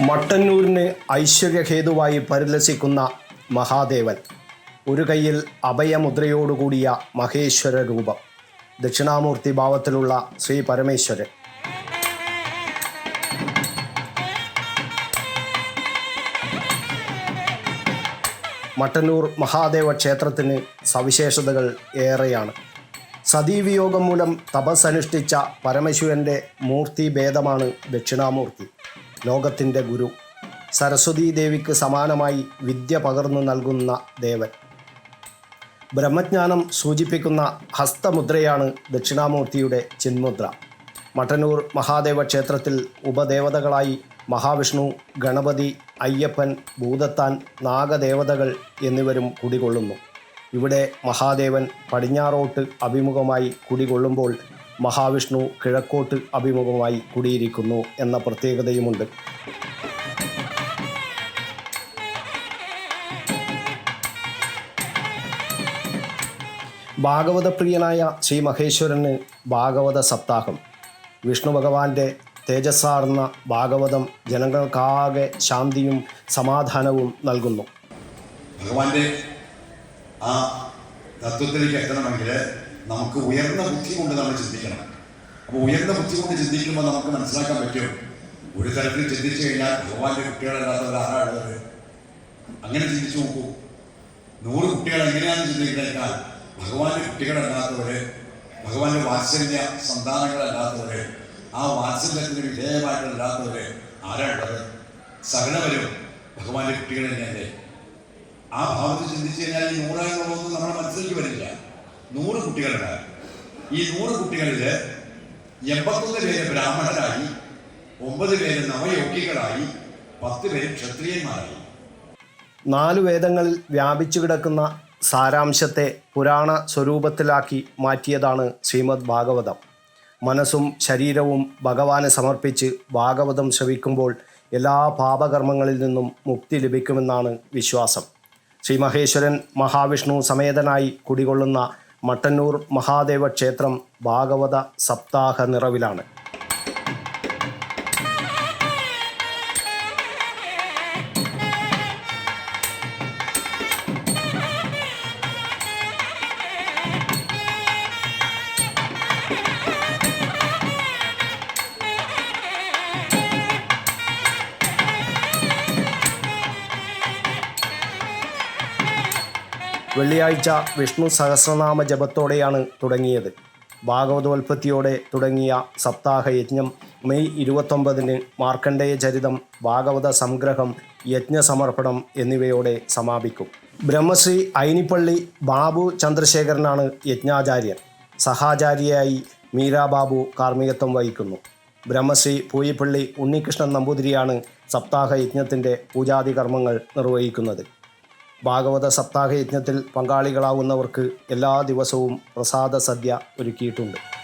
മട്ടന്നൂരിന് ഐശ്വര്യഹേതുവായി പരിലസിക്കുന്ന മഹാദേവൻ. ഒരു കയ്യിൽ അഭയമുദ്രയോടുകൂടിയ മഹേശ്വര രൂപം. ദക്ഷിണാമൂർത്തി ഭാവത്തിലുള്ള ശ്രീ പരമേശ്വരൻ. മട്ടന്നൂർ മഹാദേവ ക്ഷേത്രത്തിന് സവിശേഷതകൾ ഏറെയാണ്. സതീവിയോഗം മൂലം തപസ്സനുഷ്ഠിച്ച പരമശിവന്റെ മൂർത്തി ഭേദമാണ് ദക്ഷിണാമൂർത്തി. ലോകത്തിന്റെ ഗുരു. സരസ്വതീ ദേവിക്ക് സമാനമായി വിദ്യ പകർന്നു നൽകുന്ന ദേവൻ. ബ്രഹ്മജ്ഞാനം സൂചിപ്പിക്കുന്ന ഹസ്തമുദ്രയാണ് ദക്ഷിണാമൂർത്തിയുടെ ചിന്മുദ്ര. മട്ടന്നൂർ മഹാദേവ ക്ഷേത്രത്തിൽ ഉപദേവതകളായി മഹാവിഷ്ണു ഗണപതി അയ്യപ്പൻ ഭൂതത്താൻ നാഗദേവതകൾ എന്നിവരും കുടികൊള്ളുന്നു. ഇവിടെ മഹാദേവൻ പടിഞ്ഞാറോട്ട് അഭിമുഖമായി കുടികൊള്ളുമ്പോൾ മഹാവിഷ്ണു കിഴക്കോട്ട് അഭിമുഖമായി കുടിയിരിക്കുന്നു എന്ന പ്രത്യേകതയുമുണ്ട്. ഭാഗവതപ്രിയനായ ശ്രീ മഹേശ്വരന് ഭാഗവത സപ്താഹം. വിഷ്ണു ഭഗവാന്റെ തേജസ്സാർന്ന ഭാഗവതം ജനങ്ങൾക്കാകെ ശാന്തിയും സമാധാനവും നൽകുന്നു. ഭഗവാന്റെ ആ തത്വത്തിലേക്ക് എത്തണമെങ്കിൽ നമുക്ക് ഉയർന്ന ബുദ്ധി കൊണ്ട് നമ്മൾ ചിന്തിക്കണം. അപ്പോൾ ഉയർന്ന ബുദ്ധി കൊണ്ട് ചിന്തിക്കുമ്പോൾ നമുക്ക് മനസ്സിലാക്കാൻ പറ്റും. ഒരു തരത്തിൽ ചിന്തിച്ചു കഴിഞ്ഞാൽ ഭഗവാന്റെ കുട്ടികളല്ലാത്തവർ ആരാണുള്ളത് അങ്ങനെ ചിന്തിച്ചു നോക്കൂ. നൂറ് കുട്ടികൾ എങ്ങനെയാണെന്ന് ചിന്തിക്കുന്നതിനാൽ ഭഗവാന്റെ കുട്ടികളല്ലാത്തവര് ഭഗവാന്റെ വാത്സല്യ സന്താനങ്ങളല്ലാത്തവര് ആ വാത്സല്യത്തിന് വിധേയമായിട്ടല്ലാത്തവര് ആരാണുള്ളത്? സകലവരും ഭഗവാന്റെ കുട്ടികൾ തന്നെയല്ലേ. ആ ഭാവത്തിൽ ചിന്തിച്ചു കഴിഞ്ഞാൽ ഈ നൂറ് എന്നുള്ളതൊന്നും നമ്മുടെ മനസ്സിലേക്ക് വരില്ല. നൂറ് കുട്ടികളുണ്ടായിരുന്നു ഈ നൂറ് കുട്ടികളിൽ എൺപത്തൊന്ന് പേര് ബ്രാഹ്മണരായി ഒമ്പത് പേര് നവയോഗികളായി പത്ത് പേര് ക്ഷത്രിയന്മാരായി. നാലു വേദങ്ങളിൽ വ്യാപിച്ചു കിടക്കുന്ന സാരാംശത്തെ പുരാണ സ്വരൂപത്തിലാക്കി മാറ്റിയതാണ് ശ്രീമദ് ഭാഗവതം. മനസ്സും ശരീരവും ഭഗവാന് സമർപ്പിച്ച് ഭാഗവതം ശ്രവിക്കുമ്പോൾ എല്ലാ പാപകർമ്മങ്ങളിൽ നിന്നും മുക്തി ലഭിക്കുമെന്നാണ് വിശ്വാസം. ശ്രീ മഹേശ്വരൻ മഹാവിഷ്ണു സമേതനായി കുടികൊള്ളുന്ന മട്ടന്നൂർ മഹാദേവ ക്ഷേത്രം ഭാഗവത സപ്താഹ നിറവിലാണ്. വെള്ളിയാഴ്ച വിഷ്ണു സഹസ്രനാമ ജപത്തോടെയാണ് തുടങ്ങിയത്. ഭാഗവതോൽപ്പത്തിയോടെ തുടങ്ങിയ സപ്താഹ യജ്ഞം മെയ് ഇരുപത്തൊമ്പതിന് മാർക്കണ്ഡേയ ചരിതം ഭാഗവത സംഗ്രഹം യജ്ഞസമർപ്പണം എന്നിവയോടെ സമാപിക്കും. ബ്രഹ്മശ്രീ ഐനിപ്പള്ളി ബാബു ചന്ദ്രശേഖരനാണ് യജ്ഞാചാര്യൻ. സഹാചാര്യയായി മീരാബാബു കാർമ്മികത്വം വഹിക്കുന്നു. ബ്രഹ്മശ്രീ പൂയിപ്പള്ളി ഉണ്ണികൃഷ്ണൻ നമ്പൂതിരിയാണ് സപ്താഹ യജ്ഞത്തിന്റെ പൂജാതി കർമ്മങ്ങൾ നിർവഹിക്കുന്നത്. ഭാഗവത സപ്താഹ യജ്ഞത്തിൽ പങ്കാളികളാവുന്നവർക്ക് എല്ലാ ദിവസവും പ്രസാദ സദ്യ ഒരുക്കിയിട്ടുണ്ട്.